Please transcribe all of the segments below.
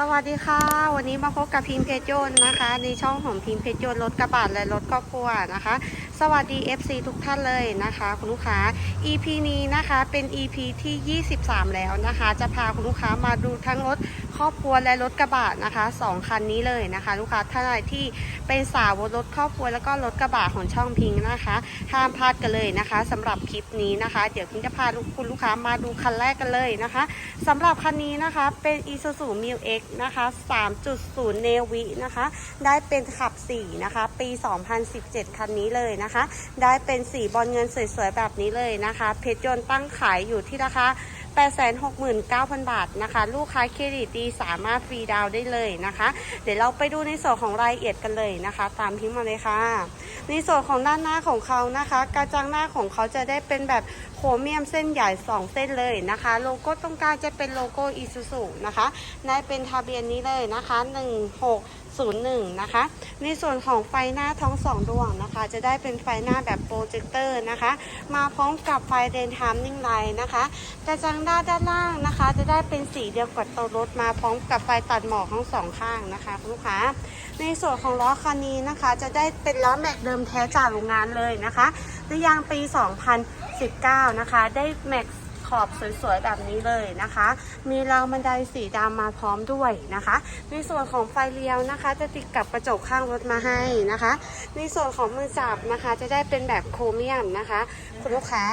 สวัสดีค่ะ วันนี้มาพบกับพิมพ์เพจโยนนะคะ ในช่องของพิมพ์เพจโยนรถกระบะและรถครอบครัวนะคะ สวัสดี FC ทุกท่านเลยนะคะ คุณลูกค้า EP นี้นะคะเป็น EP ที่ 23 แล้วนะคะ จะพาคุณลูกค้ามาดูทั้งรถ ครอบครัวและรถกระบะนะคะสองคันนี้เลยนะคะ ลูกค้าท่านใดที่เป็นสาวรถครอบครัวแล้วก็รถกระบะของช่องพิงค์นะคะ ห้ามพลาดกันเลยนะคะสำหรับคลิปนี้นะคะ เดี๋ยวพิงค์จะพาคุณลูกค้ามาดูคันแรกกันเลยนะคะสำหรับคันนี้นะคะเป็น Isuzu m i l X นะคะ 3.0 Navy นะคะ ได้เป็นขับ4นะคะ ปี 2017 คันนี้เลยนะคะ ได้เป็นสีบอลเงินสวยๆแบบนี้เลยนะคะ เพชรยนต์ตั้งขายอยู่ที่ราคา 869,000 บาทนะคะ ลูกค้าเครดิตดีสามารถฟรีดาวน์ได้เลยนะคะ เดี๋ยวเราไปดูในส่วนของรายละเอียดกันเลยนะคะ ตามพิมพ์มาเลยค่ะ ในส่วนของด้านหน้าของเขานะคะ กระจังหน้าของเขาจะได้เป็นแบบโครเมียมเส้นใหญ่ 2 เส้นเลยนะคะ โลโก้ตรงกลางจะเป็นโลโก้อิซูซุนะคะได้เป็นทะเบียนนี้เลยนะคะ 1601 นะคะ ในส่วนของไฟหน้าทั้งสองดวงนะคะ จะได้เป็นไฟหน้าแบบโปรเจคเตอร์นะคะ มาพร้อมกับไฟเดนทามนิ่งไลน์นะคะกระจังด้านด้านล่างนะคะ จะได้เป็นสีเดียวกับตัวรถมาพร้อมกับไฟตัดหมอกทั้งสองข้างนะคะคุณลูกค้า ในส่วนของล้อคันนี้นะคะ จะได้เป็นล้อแม็กเดิมแท้จากโรงงานเลยนะคะในยางปี 19 นะคะ ได้แม็กขอบสวยๆ แบบนี้เลยนะคะ มีราวบันไดสีดำมาพร้อมด้วยนะคะ ในส่วนของไฟเลี้ยวนะคะ จะติดกับกระจกข้างรถมาให้นะคะ ในส่วนของมือจับนะคะ จะได้เป็นแบบโครเมียมนะคะ คุณลูกค้า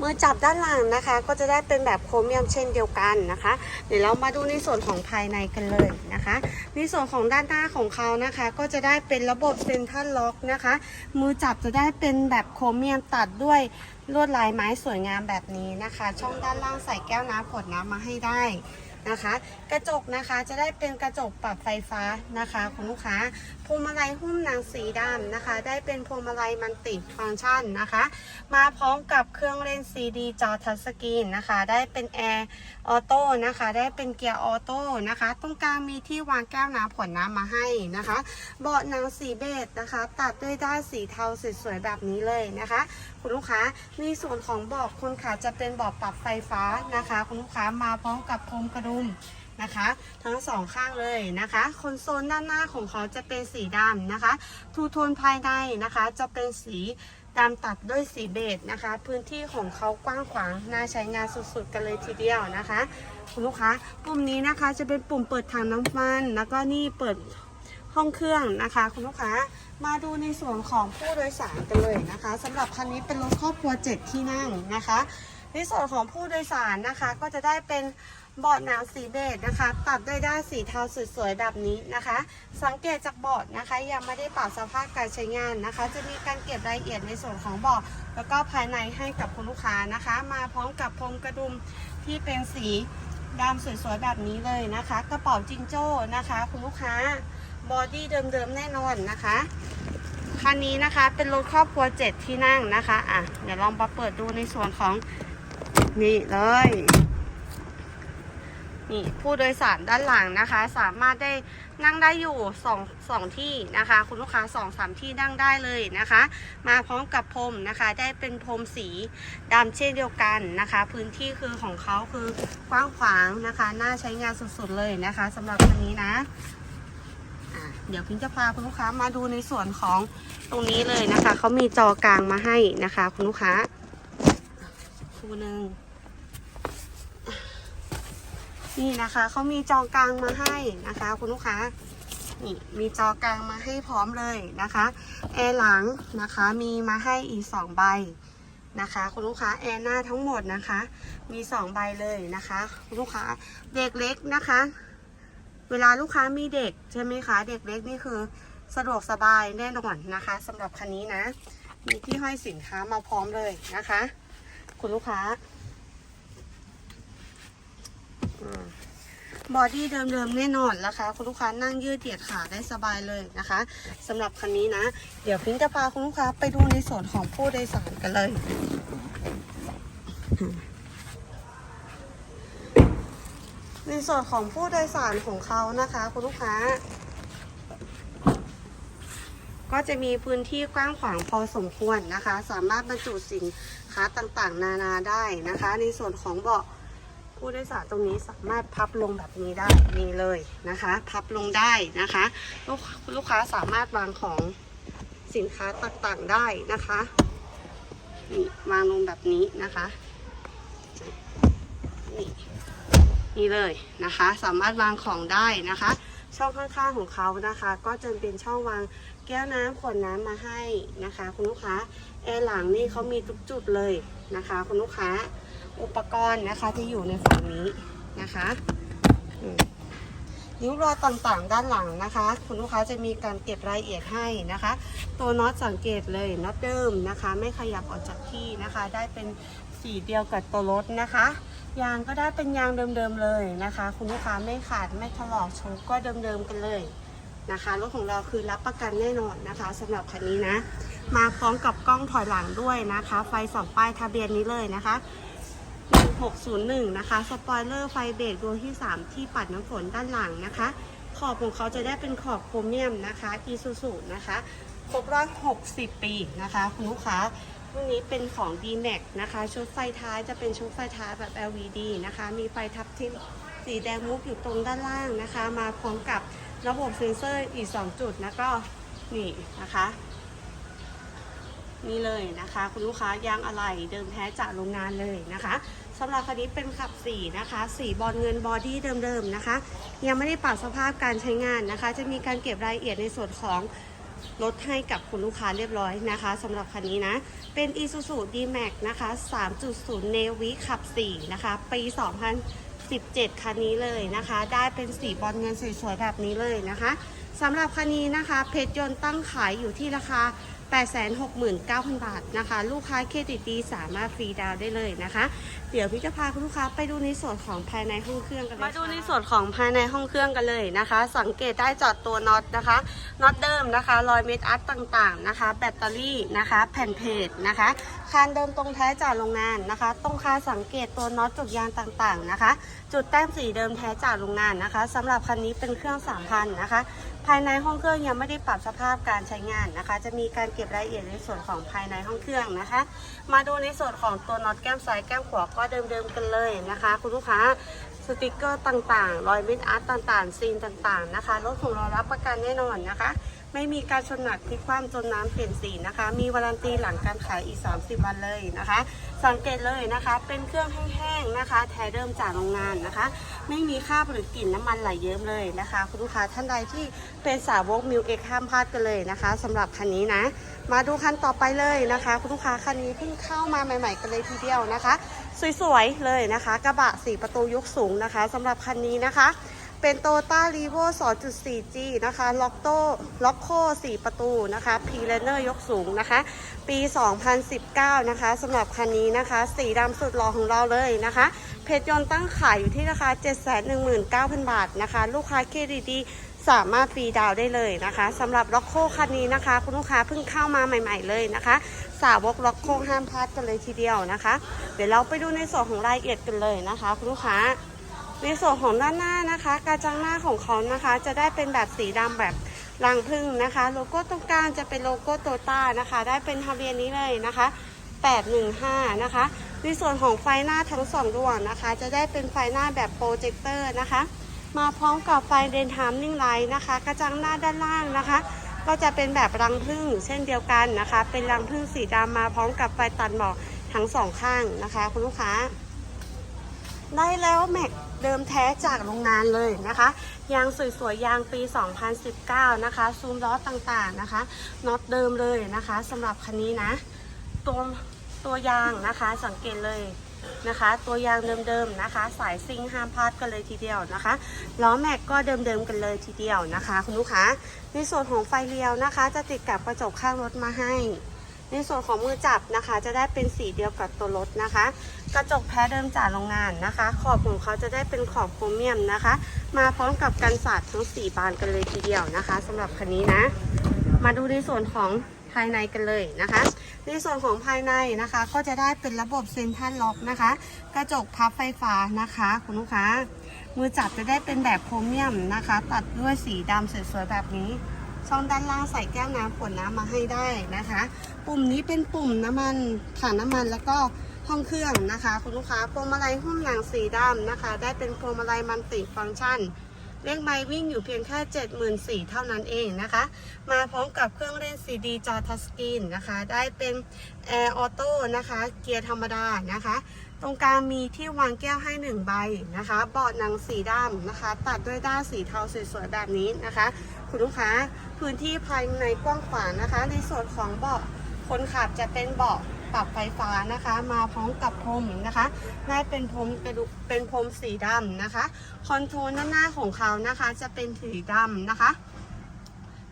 มือจับด้านหลังนะคะ ก็จะได้เป็นแบบโครเมียมเช่นเดียวกันนะคะ เดี๋ยวเรามาดูในส่วนของภายในกันเลยนะคะ ในส่วนของด้านหน้าของเขานะคะ ก็จะได้เป็นระบบเซ็นทรัลล็อกนะคะ มือจับจะได้เป็นแบบโครเมียมตัดด้วยลวดลายไม้สวยงามแบบนี้นะคะ ช่องด้านล่างใส่แก้วน้ำขวดน้ำมาให้ได้ นะคะ กระจกนะคะจะได้เป็นกระจกปรับไฟฟ้านะคะคุณลูกค้าพวงมาลัยหุ้มหนังสีดำนะคะ ได้เป็นพวงมาลัยมันติฟังก์ชันนะคะ มาพร้อมกับเครื่องเล่นซีดีจอทัชสกรีนนะคะ ได้เป็นแอร์ออโต้นะคะ ได้เป็นเกียร์ออโต้นะคะ ตรงกลางมีที่วางแก้วน้ำผลน้ำมาให้นะคะ เบาะหนังสีเบจนะคะ ตัดด้วยด้านสีเทาสวยๆแบบนี้เลยนะคะ คุณลูกค้าในส่วนของเบาะคนขับจะเป็นเบาะปรับไฟฟ้านะคะ คุณลูกค้ามาพร้อมกับโคมกระดุมนะคะ ทั้งสองข้างเลยนะคะคอนโซลด้านหน้าของเขาจะเป็นสีดำนะคะทูโทนภายในนะคะจะเป็นสีดำตัดด้วยสีเบจนะคะ พื้นที่ของเขากว้างขวางน่าใช้งานสุดๆกันเลยทีเดียวนะคะคุณลูกค้าปุ่มนี้นะคะจะเป็นปุ่มเปิดถังน้ำมัน แล้วก็นี่เปิดห้องเครื่องนะคะ คุณลูกค้ามาดูในส่วนของผู้โดยสารกันเลยนะคะสำหรับคันนี้เป็นรถครอบครัว 7 ที่นั่งนะคะ ในส่วนของผู้โดยสารนะคะก็จะได้เป็น เบาะหนังสีเบจนะคะตัดด้วยด้านสีเทาสวยๆแบบนี้นะคะ สังเกตจากเบาะนะคะ ยังไม่ได้ปรับสภาพการใช้งานนะคะ จะมีการเก็บรายละเอียดในส่วนของเบาะแล้วก็ภายในให้กับคุณลูกค้านะคะ มาพร้อมกับพรมกระดุมที่เป็นสีดำสวยๆแบบนี้เลยนะคะ กระเป๋าจิงโจ้นะคะ คุณลูกค้าบอดี้เดิมๆแน่นอนนะคะคันนี้นะคะเป็นรถครอบครัวเจ็ดที่นั่งนะคะอะเดี๋ยวลองมาเปิดดูในส่วนของนี่เลย นี่ผู้โดยสารด้านหลังนะคะ สามารถได้นั่งได้อยู่สองที่นะคะ คุณลูกค้าสองสามที่นั่งได้เลยนะคะ มาพร้อมกับพรมนะคะ ได้เป็นพรมสีดำเช่นเดียวกันนะคะ พื้นที่คือของเขาคือกว้างขวางนะคะ น่าใช้งานสุดๆเลยนะคะสำหรับคันนี้นะะเดี๋ยวพิงจะพาคุณลูกค้ามาดูในส่วนของตรงนี้เลยนะคะเขามีจอกลางมาให้นะคะ คุณลูกค้าคู่หนึ่ง นี่นะคะเขามีจอกลางมาให้นะคะ คุณลูกค้านี่มีจอกลางมาให้พร้อมเลยนะคะแอร์หลังนะคะมีมาให้อีกสองใบนะคะคุณลูกค้าแอร์หน้าทั้งหมดนะคะ มีสองใบเลยนะคะคุณลูกค้าเด็กเล็กนะคะ เวลาลูกค้ามีเด็กใช่ไหมคะเด็กเล็กนี่คือสะดวกสบายแน่นอนนะคะสำหรับคันนี้นะ มีที่ห้อยสินค้ามาพร้อมเลยนะคะ คุณลูกค้า บอดี้เดิมๆแน่นอนนะคะ คุณลูกค้านั่งยืดเหยียดขาได้สบายเลยนะคะสำหรับคันนี้นะ เดี๋ยวพิงจะพาคุณลูกค้าไปดูในส่วนของผู้โดยสารกันเลยในส่วนของผู้โดยสารของเขานะคะ คุณลูกค้า ก็จะมีพื้นที่กว้างขวางพอสมควรนะคะ สามารถบรรจุสินค้าต่างๆ นานาได้นะคะ ในส่วนของเบาะ ผู้โดยสารตรงนี้สามารถพับลงแบบนี้ได้นี่เลยนะคะ พับลงได้นะคะลูกลูกค้าสามารถวางของสินค้าต่างๆได้นะคะนี่วางลงแบบนี้นะคะนี่นี่เลยนะคะ สามารถวางของได้นะคะ ช่องข้างๆของเขานะคะ ก็จะเป็นช่องวางแก้วน้ำขวดน้ำมาให้นะคะ คุณลูกค้าแอร์หลังนี่เขามีทุกจุดเลยนะคะ คุณลูกค้า อุปกรณ์นะคะที่อยู่ในฝั่งนี้นะคะอืมนิ้วรอยต่างๆ ด้านหลังนะคะ คุณลูกค้าจะมีการเก็บรายละเอียดให้นะคะ ตัวน็อตสังเกตเลยน็อตเดิมนะคะ ไม่ขยับออกจากที่นะคะ ได้เป็นสีเดียวกับตัวรถนะคะ ยางก็ได้เป็นยางเดิมๆเลยนะคะ คุณลูกค้าไม่ขาดไม่ถลอกโชกก็เดิมๆกันเลยนะคะรถของเราคือรับประกันแน่นอนนะคะสำหรับคันนี้นะ มาพร้อมกับกล้องถอยหลังด้วยนะคะ ไฟสองป้ายทะเบียนนี้เลยนะคะ 601 นะคะ สปอยเลอร์ไฟเบรกดวงที่ 3 ที่ปัดน้ำฝนด้านหลังนะคะ ขอบของเขาจะได้เป็นขอบโครเมียมนะคะอีซูซูนะคะครบรอบ 60 ปีนะคะคุณลูกค้ารุ่นนี้เป็นของ d m a x นะคะชุดไฟท้ายจะเป็นชุดไฟท้ายแบบ LED นะคะ มีไฟทับทิมสีแดงมุกอยู่ตรงด้านล่างนะคะ มาพร้อมกับระบบเซ็นเซอร์อีก 2 จุดแล้วก็นี่นะคะนี่เลยนะคะ คุณลูกค้ายางอะไหล่เดิมแท้จากโรงงานเลยนะคะ สำหรับคันนี้เป็นขับสีนะคะ สีบอลเงินบอดี้เดิมๆนะคะ ยังไม่ได้ปรับสภาพการใช้งานนะคะ จะมีการเก็บรายละเอียดในส่วนของรถให้กับคุณลูกค้าเรียบร้อยนะคะสำหรับคันนี้นะ เป็น Isuzu D-Max นะคะ 3.0 Navy ขับ 4 นะคะ ปี 2017 คันนี้เลยนะคะ ได้เป็นสีบอลเงินสวยๆแบบนี้เลยนะคะสำหรับคันนี้นะคะ เพชรยนต์ตั้งขายอยู่ที่ราคา 869,000 บาทนะคะ ลูกค้าเครดิตดีสามารถฟรีดาวน์ได้เลยนะคะ เดี๋ยวพี่จะพาคุณลูกค้าไปดูในส่วนของภายในห้องเครื่องกันเลยมาดูในส่วนของภายในห้องเครื่องกันเลยนะคะ สังเกตได้จอดตัวน็อตนะคะน็อตเดิมนะคะรอยเม็ดอัดต่างๆนะคะ แบตเตอรี่นะคะ แผ่นเพจนะคะคานเดิมตรงแท้จากโรงงานนะคะ ตรงคาสังเกตตัวน็อตจุดยางต่างๆนะคะ จุดแต้มสีเดิมแท้จากโรงงานนะคะสำหรับคันนี้เป็นเครื่อง3,000นะคะ ภายในห้องเครื่องยังไม่ได้ปรับสภาพการใช้งานนะคะ จะมีการเก็บรายละเอียดในส่วนของภายในห้องเครื่องนะคะ มาดูในส่วนของตัวน็อตแก้มซ้ายแก้มขวาก็เดิมๆกันเลยนะคะ คุณลูกค้าสติกเกอร์ต่างๆ รอยมิดอาร์ตต่างๆซีนต่างๆนะคะรถของเรารับประกันแน่นอนนะคะ ไม่มีการชนหนักพลิกคว่ำจนน้ำเปลี่ยนสีนะคะ มีวารันตีหลังการขายอีก 30 วันเลยนะคะ สังเกตเลยนะคะ เป็นเครื่องแห้งๆนะคะ แท้เดิมจากโรงงานนะคะ ไม่มีค่าบหรือกลิ่นน้ำมันไหลเยิ้มเลยนะคะ คุณลูกค้าท่านใดที่เป็นสาวกมิวเอ็กห้ามพลาดกันเลยนะคะสำหรับคันนี้นะ มาดูคันต่อไปเลยนะคะ คุณลูกค้าคันนี้เพิ่งเข้ามาใหม่ ๆ กันเลยทีเดียวนะคะ สวยๆเลยนะคะ กระบะสีประตูยกสูงนะคะสำหรับคันนี้นะคะ เป็นโตต้ารีโว 2.4G นะคะ ล็อกโตล็อกโค 4 ประตูนะคะ พีเลนเนอร์ยกสูงนะคะ ปี 2019 นะคะสำหรับคันนี้นะคะ สีดำสุดหล่อของเราเลยนะคะ เพจยนต์ตั้งขายอยู่ที่ราคา 719,000 บาทนะคะ ลูกค้าเครดิตดีสามารถฟรีดาวได้เลยนะคะสำหรับล็อกโคคันนี้นะคะ คุณลูกค้าเพิ่งเข้ามาใหม่ ๆ เลยนะคะ สาวกล็อกโคห้ามพลาดกันเลยทีเดียวนะคะ เดี๋ยวเราไปดูในส่วนของรายละเอียดกันเลยนะคะ คุณลูกค้า ในส่วนของด้านหน้านะคะ กระจังหน้าของเขานะคะ จะได้เป็นแบบสีดำแบบรังพึ่งนะคะ โลโก้ตรงกลางจะเป็นโลโก้โตต้านะคะ ได้เป็นทะเบียนนี้เลยนะคะ 815 นะคะ ในส่วนของไฟหน้าทั้งสองดวงนะคะ จะได้เป็นไฟหน้าแบบโปรเจคเตอร์นะคะ มาพร้อมกับไฟเดนทามนิ่งไลท์นะคะ กระจังหน้าด้านล่างนะคะ ก็จะเป็นแบบรังพึ่งเช่นเดียวกันนะคะ เป็นรังพึ่งสีดำมาพร้อมกับไฟตัดหมอกทั้งสองข้างนะคะ คุณลูกค้า ได้แล้วแม็ก เดิมแท้จากโรงงานเลยนะคะ ยางสวยๆยางปี 2019 นะคะ ซูมล้อต่างๆนะคะน็อตเดิมเลยนะคะสำหรับคันนี้นะ ตัวตัวยางนะคะสังเกตเลยนะคะ ตัวยางเดิมๆนะคะ สายซิงห้ามพลาดกันเลยทีเดียวนะคะล้อแม็กก็เดิมๆกันเลยทีเดียวนะคะ คุณลูกค้าในส่วนของไฟเลี้ยวนะคะ จะติดกับกระจกข้างรถมาให้ ในส่วนของมือจับนะคะ จะได้เป็นสีเดียวกับตัวรถนะคะ กระจกแพ้เดิมจากโรงงานนะคะ ขอบของเขาจะได้เป็นขอบโครเมียมนะคะ มาพร้อมกับกันสาดทั้งสี่บานกันเลยทีเดียวนะคะสำหรับคันนี้นะ มาดูในส่วนของภายในกันเลยนะคะ ในส่วนของภายในนะคะก็จะได้เป็นระบบเซ็นทรัลล็อกนะคะ กระจกพับไฟฟ้านะคะคุณลูกค้า มือจับจะได้เป็นแบบโครเมียมนะคะ ตัดด้วยสีดำสวยๆแบบนี้ ช่องด้านล่างใส่แก้วน้ำขวดน้ำมาให้ได้นะคะ ปุ่มนี้เป็นปุ่มน้ำมันถังน้ำมันแล้วก็ห้องเครื่องนะคะ คุณลูกค้าพวงมาลัยหุ้มหนังสีดำนะคะ ได้เป็นพวงมาลัยมันติฟังก์ชันเลขไมล์วิ่งอยู่เพียงแค่ 74,000เท่านั้นเองนะคะ มาพร้อมกับเครื่องเล่น CD จอทัชสกรีนนะคะ ได้เป็นแอร์ออโต้นะคะ เกียร์ธรรมดานะคะ ตรงกลางมีที่วางแก้วให้1ใบนะคะเบาะหนังสีดำนะคะ ตัดด้วยด้านสีเทาสวยๆแบบนี้นะคะ คุณลูกค้าพื้นที่ภายในกว้างขวางนะคะ ในส่วนของเบาะคนขับจะเป็นเบาะปรับไฟฟ้านะคะ มาพร้อมกับพรมนะคะได้เป็นพรมเป็นพรมสีดำนะคะ คอนโทรลด้านหน้าของเขานะคะ จะเป็นสีดำนะคะ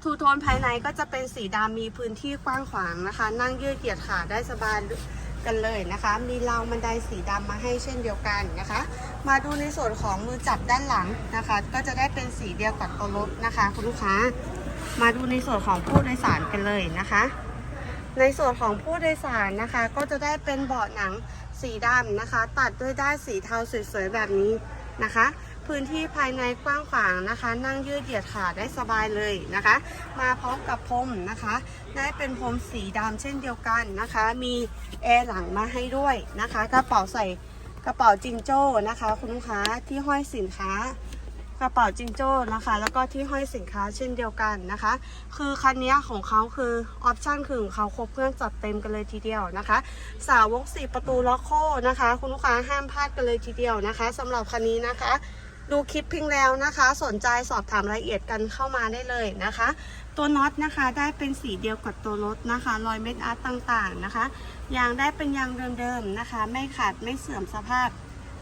ทูโทนภายในก็จะเป็นสีดำมีพื้นที่กว้างขวางนะคะ นั่งยืดเหยียดขาได้สบาย กันเลยนะคะ มีราวบันไดสีดำมาให้เช่นเดียวกันนะคะ มาดูในส่วนของมือจับด้านหลังนะคะ ก็จะได้เป็นสีเดียวกับตัวรถนะคะ คุณลูกค้า มาดูในส่วนของผู้โดยสารกันเลยนะคะ ในส่วนของผู้โดยสารนะคะ ก็จะได้เป็นเบาะหนังสีดำนะคะ ตัดด้วยด้านสีเทาสวยๆแบบนี้นะคะ พื้นที่ภายในกว้างขวางนะคะ นั่งยืดเหยียดขาได้สบายเลยนะคะ มาพร้อมกับพรมนะคะ ได้เป็นพรมสีดำเช่นเดียวกันนะคะ มีแอร์หลังมาให้ด้วยนะคะกระเป๋าใส่กระเป๋าจิงโจ้นะคะ คุณลูกค้าที่ห้อยสินค้ากระเป๋าจิงโจ้นะคะ แล้วก็ที่ห้อยสินค้าเช่นเดียวกันนะคะ คือคันนี้ของเขาคือออปชั่นคือของเขาครบเครื่องจัดเต็มกันเลยทีเดียวนะคะ สาวกสี่ประตูล็อกโคนะคะ คุณลูกค้าห้ามพลาดกันเลยทีเดียวนะคะสำหรับคันนี้นะคะ ดูคลิปพิงแล้วนะคะ สนใจสอบถามรายละเอียดกันเข้ามาได้เลยนะคะ ตัวน็อตนะคะได้เป็นสีเดียวกับตัวรถนะคะ รอยเม็ดอาร์ตต่างๆนะคะ ยางได้เป็นยางเดิมๆนะคะ ไม่ขาดไม่เสื่อมสภาพ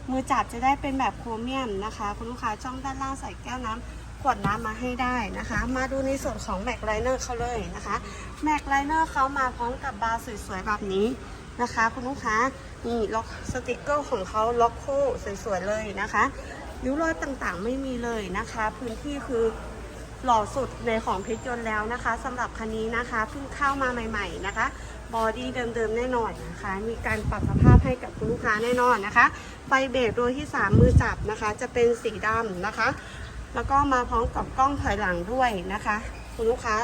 มือจับจะได้เป็นแบบโครเมียมนะคะ คุณลูกค้าช่องด้านล่างใส่แก้วน้ำขวดน้ำมาให้ได้นะคะ มาดูในส่วนของแม็กไลเนอร์เขาเลยนะคะแม็กไลเนอร์เขามาพร้อมกับบาร์สวยๆแบบนี้นะคะ คุณลูกค้านี่ล็อกสติกเกอร์ของเขาล็อกโค้สวยๆเลยนะคะ ริ้วรอยต่างๆ ไม่มีเลยนะคะ พื้นที่คือหล่อสุดในของเพชรยนต์แล้วนะคะสำหรับคันนี้นะคะเพิ่งเข้ามาใหม่ๆนะคะบอดี้เดิมๆแน่นอนนะคะ มีการปรับสภาพให้กับคุณลูกค้าแน่นอนนะคะไฟเบรกโดยที่ 3 มือจับนะคะ จะเป็นสีดำนะคะ แล้วก็มาพร้อมกับกล้องถอยหลังด้วยนะคะ คุณลูกค้า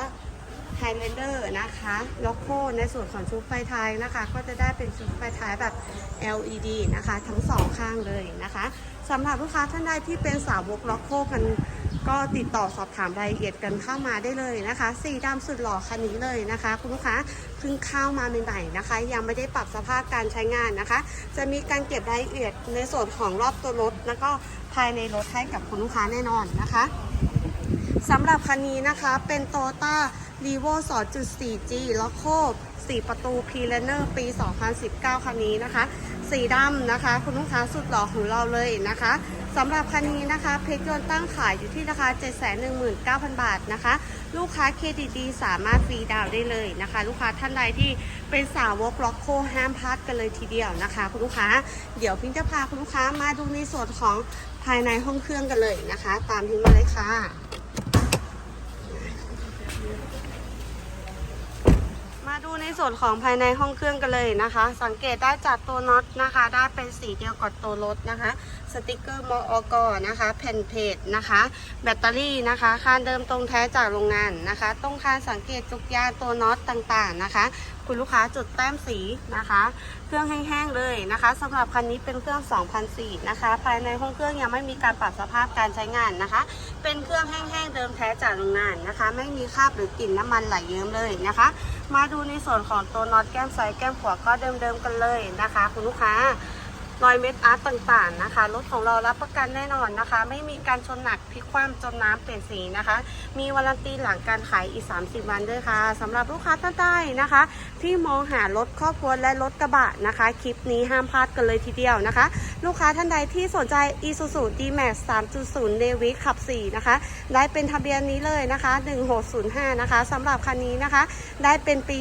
ไฮแลนเดอร์นะคะล็อกโคในส่วนของชุดไฟท้ายนะคะ ก็จะได้เป็นชุดไฟท้ายแบบ LED นะคะ ทั้งสองข้างเลยนะคะสำหรับลูกค้าท่านใดที่เป็นสาวกล็อกโคกันก็ติดต่อสอบถามรายละเอียดกันเข้ามาได้เลยนะคะ สีดำสุดหล่อคันนี้เลยนะคะ คุณลูกค้าเพิ่งเข้ามาใหม่ๆนะคะ ยังไม่ได้ปรับสภาพการใช้งานนะคะ จะมีการเก็บรายละเอียดในส่วนของรอบตัวรถ แล้วก็ภายในรถให้กับคุณลูกค้าแน่นอนนะคะสำหรับคันนี้นะคะเป็น t o y o t a r e v o 2.4G ล็อกโค4ประตู p l a n n e r ปี 2019 คันนี้นะคะ สีดำนะคะ คุณลูกค้าสุดหล่อของเราเลยนะคะสำหรับคันนี้นะคะ เพชรยนต์ตั้งขายอยู่ที่ราคา 719,000 บาทนะคะ ลูกค้าเครดิตดีสามารถฟรีดาวน์ได้เลยนะคะ ลูกค้าท่านใดที่เป็นสาวกล็อกโคห้ามพลาดกันเลยทีเดียวนะคะ คุณลูกค้า เดี๋ยวพิงจะพาคุณลูกค้ามาดูในส่วนของภายในห้องเครื่องกันเลยนะคะ ตามพิงมาเลยค่ะ มา ดูในส่วนของภายในห้องเครื่องกันเลยนะคะ สังเกตได้จากตัวน็อตนะคะ ได้เป็นสีเดียวกับตัวรถนะคะ สติกเกอร์มอกอนะคะแผ่นเพจนะคะ แบตเตอรี่นะคะคานเดิมตรงแท้จากโรงงานนะคะ ตรงคานสังเกตจุกยางตัวน็อตต่างๆนะคะ คุณลูกค้าจุดแต้มสีนะคะ เครื่องแห้งๆเลยนะคะสำหรับคันนี้เป็นเครื่อง2004นะคะ ภายในห้องเครื่องยังไม่มีการปรับสภาพการใช้งานนะคะ เป็นเครื่องแห้งๆเดิมแท้จากโรงงานนะคะ ไม่มีคราบหรือกลิ่นน้ำมันไหลเยิ้มเลยนะคะ มาดูในส่วนของตัวน็อตแก้มซ้ายแก้มขวาก็เดิมๆกันเลยนะคะ คุณลูกค้า รอยเม็ดอาร์ตต่างๆนะคะรถของเรารับประกันแน่นอนนะคะ ไม่มีการชนหนักพลิกคว่ำจมน้ำเปลี่ยนสีนะคะ มีวารันตีหลังการขายอีก 30 วันด้วยค่ะสำหรับลูกค้าท่านใดนะคะ ที่มองหารถครอบครัวและรถกระบะนะคะ คลิปนี้ห้ามพลาดกันเลยทีเดียวนะคะ ลูกค้าท่านใดที่สนใจ Isuzu D-Max 3.0 Navy ขับ 4 นะคะ ได้เป็นทะเบียนนี้เลยนะคะ 1605 นะคะสำหรับคันนี้นะคะ ได้เป็นปี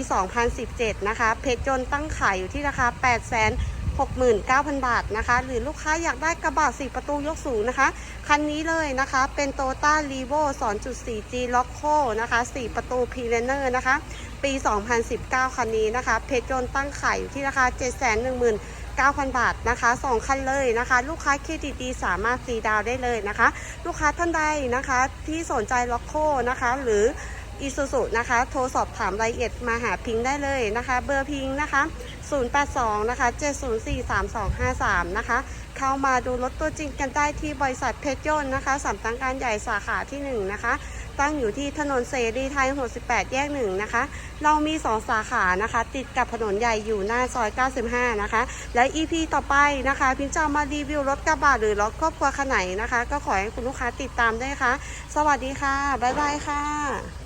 2017 นะคะ เพชรยนต์ตั้งขายอยู่ที่ราคา 8 0 0 0 0 69,000 บาทนะคะ หรือลูกค้าอยากได้กระบะ4ประตูยกสูงนะคะ คันนี้เลยนะคะ เป็น t o y o t a r e v o 2.4G Loco นะคะ 4 ประตู p l a n e r นะคะ ปี 2019 คันนี้นะคะ เพชรยนต์ตั้งขายอยู่ที่ราคา 719,000 บาทนะคะ 2 คันเลยนะคะ ลูกค้าเครดิตดีสามารถฟรีดาวได้เลยนะคะ ลูกค้าท่านใดนะคะ ที่สนใจล็อกโคนะคะ หรืออีซูซูนะคะ โทรสอบถามรายละเอียดมาหาพิงค์ได้เลยนะคะ เบอร์พิงค์นะคะ 082 นะคะ 704 3253 นะคะ เข้ามาดูรถตัวจริงกันได้ที่บริษัทเพชรยนต์นะคะสำนักงานใหญ่สาขาที่ 1 นะคะ ตั้งอยู่ที่ถนนเสรีไทย 68 แยก 1 นะคะ เรามี 2 สาขานะคะ ติดกับถนนใหญ่อยู่หน้าซอย 95 นะคะ และ EP ต่อไปนะคะ พิมจะมารีวิวรถกระบะหรือรถครอบครัวคันไหนนะคะ ก็ขอให้คุณลูกค้าติดตามด้วยค่ะ สวัสดีค่ะ บ๊ายบายค่ะ